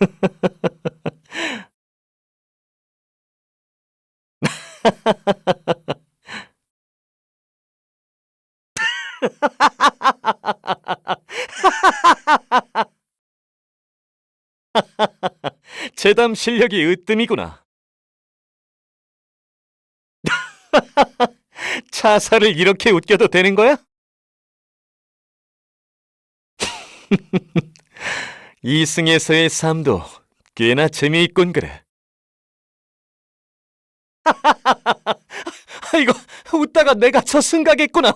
재담 실력이 으뜸이구나. 차사를 이렇게 웃겨도 되는 거야? 이승에서의 삶도 꽤나 재미있군 그래. 이거 웃다가 내가 저승 가겠구나.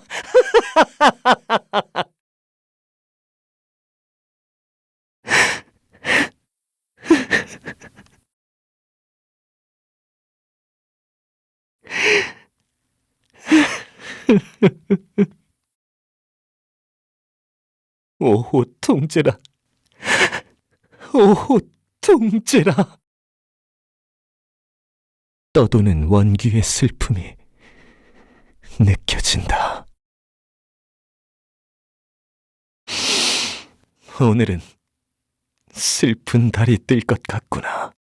오호 통제라. 오호 통제라. 떠도는 원귀의 슬픔이 느껴진다. 오늘은 슬픈 달이 뜰 것 같구나.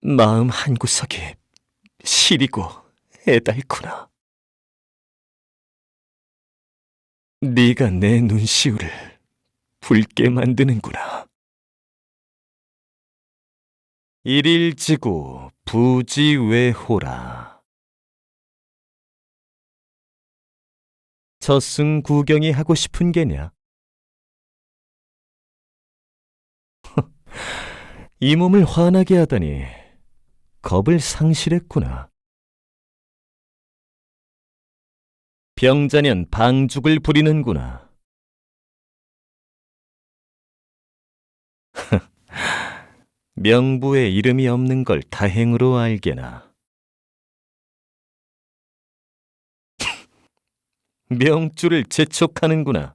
마음 한구석이 시리고 애달구나. 네가 내 눈시울을 붉게 만드는구나. 일일지구 부지외호라. 저승 구경이 하고 싶은 게냐? 이 몸을 화나게 하다니 겁을 상실했구나. 병자년 방죽을 부리는구나. 명부에 이름이 없는 걸 다행으로 알게나. 명주를 재촉하는구나.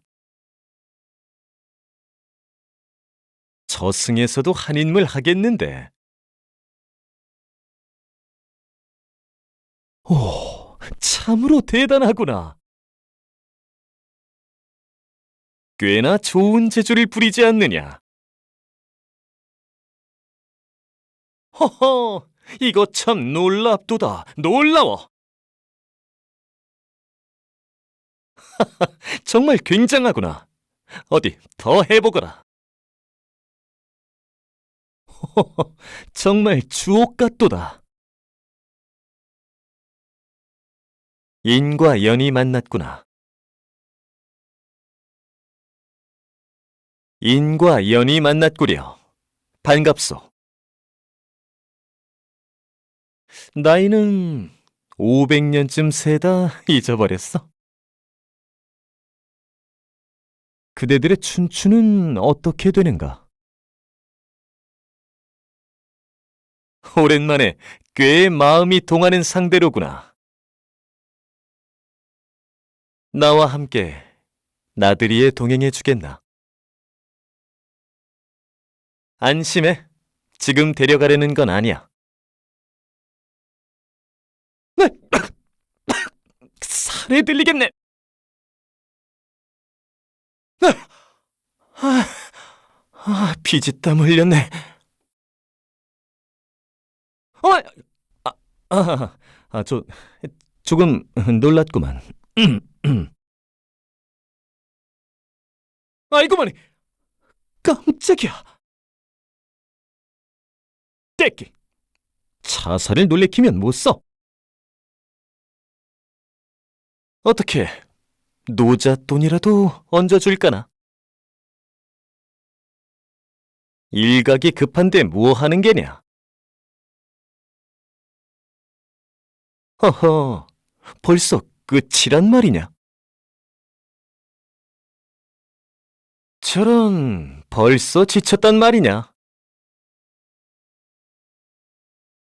저승에서도 한 인물 하겠는데. 오, 참으로 대단하구나. 꽤나 좋은 재주를 부리지 않느냐. 허허, 이거 참 놀랍도다. 놀라워. 정말 굉장하구나. 어디 더 해보거라. 정말 주옥 같도다. 인과 연이 만났구나. 인과 연이 만났구려. 반갑소. 나이는 500년쯤 세다 잊어버렸어. 그대들의 춘추는 어떻게 되는가? 오랜만에 꽤 마음이 동하는 상대로구나. 나와 함께 나들이에 동행해 주겠나? 안심해. 지금 데려가려는 건 아니야. 네. 살에 들리겠네. 아, 아, 아, 피지땀 흘렸네. 어, 아, 아, 아, 저, 조금 놀랐구만. 아이고만이, 깜짝이야. 깨끼, 차사를 놀래키면 못 써. 어떻게 노잣돈이라도 얹어줄까나? 일각이 급한데 뭐 하는 게냐? 허허, 벌써 끝이란 말이냐? 저런, 벌써 지쳤단 말이냐?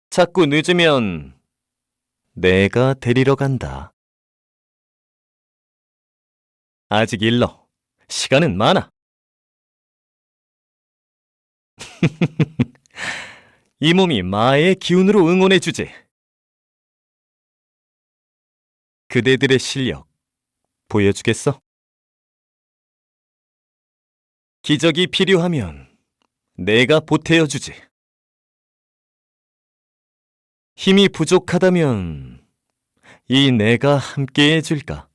자꾸 늦으면 내가 데리러 간다. 아직 일러. 시간은 많아. 이 몸이 마의 기운으로 응원해주지. 그대들의 실력 보여주겠어? 기적이 필요하면 내가 보태어 주지. 힘이 부족하다면 이 내가 함께 해줄까?